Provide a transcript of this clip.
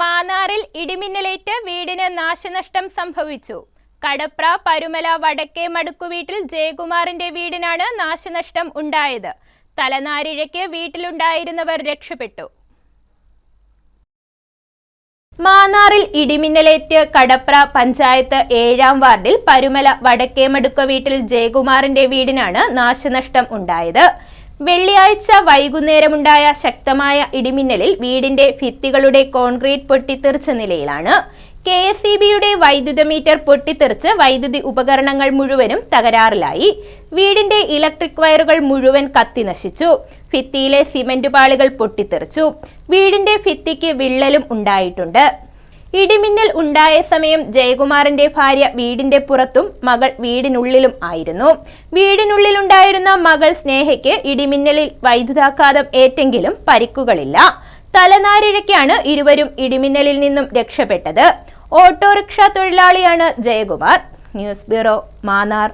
മാന്നാറിൽ ഇടിമിന്നലേറ്റ് വീടിന് നാശനഷ്ടം സംഭവിച്ചു. കടപ്ര പരുമല വടക്കേ മടുക്കുവീട്ടിൽ ജയകുമാറിന്റെ വീടിനാണ് നാശനഷ്ടം ഉണ്ടായത്. തലനാരിഴയ്ക്ക് വീട്ടിലുണ്ടായിരുന്നവർ രക്ഷപ്പെട്ടു. മാന്നാറിൽ ഇടിമിന്നലേറ്റ് കടപ്ര പഞ്ചായത്ത് ഏഴാം വാർഡിൽ പരുമല വടക്കേമടുക്ക വീട്ടിൽ ജയകുമാറിന്റെ വീടിനാണ് നാശനഷ്ടം ഉണ്ടായത്. വെള്ളിയാഴ്ച വൈകുന്നേരമുണ്ടായ ശക്തമായ ഇടിമിന്നലിൽ വീടിന്റെ ഭിത്തികളുടെ കോൺക്രീറ്റ് പൊട്ടിത്തെറിച്ച നിലയിലാണ്. കെ എസ് ഇ ബിയുടെ വൈദ്യുത മീറ്റർ പൊട്ടിത്തെറിച്ച് വൈദ്യുതി ഉപകരണങ്ങൾ മുഴുവനും തകരാറിലായി. വീടിന്റെ ഇലക്ട്രിക് വയറുകൾ മുഴുവൻ കത്തി നശിച്ചു. ഭിത്തിയിലെ സിമന്റ് പാളികൾ പൊട്ടിത്തെറിച്ചു. വീടിന്റെ ഭിത്തിക്ക് വിള്ളലും ഉണ്ടായിട്ടുണ്ട്. ഇടിമിന്നൽ ഉണ്ടായ സമയം ജയകുമാറിന്റെ ഭാര്യ വീടിന്റെ പുറത്തും മകൾ വീടിനുള്ളിലും ആയിരുന്നു. വീടിനുള്ളിലുണ്ടായിരുന്ന മകൾ സ്നേഹയ്ക്ക് ഇടിമിന്നലിൽ വൈദ്യുതാഘാതം ഏറ്റെങ്കിലും പരിക്കുകളില്ല. തലനാരിഴയ്ക്കാണ് ഇരുവരും ഇടിമിന്നലിൽ നിന്നും രക്ഷപ്പെട്ടത്. ഓട്ടോറിക്ഷ തൊഴിലാളിയാണ് ജയകുമാർ. News bureau Mannar.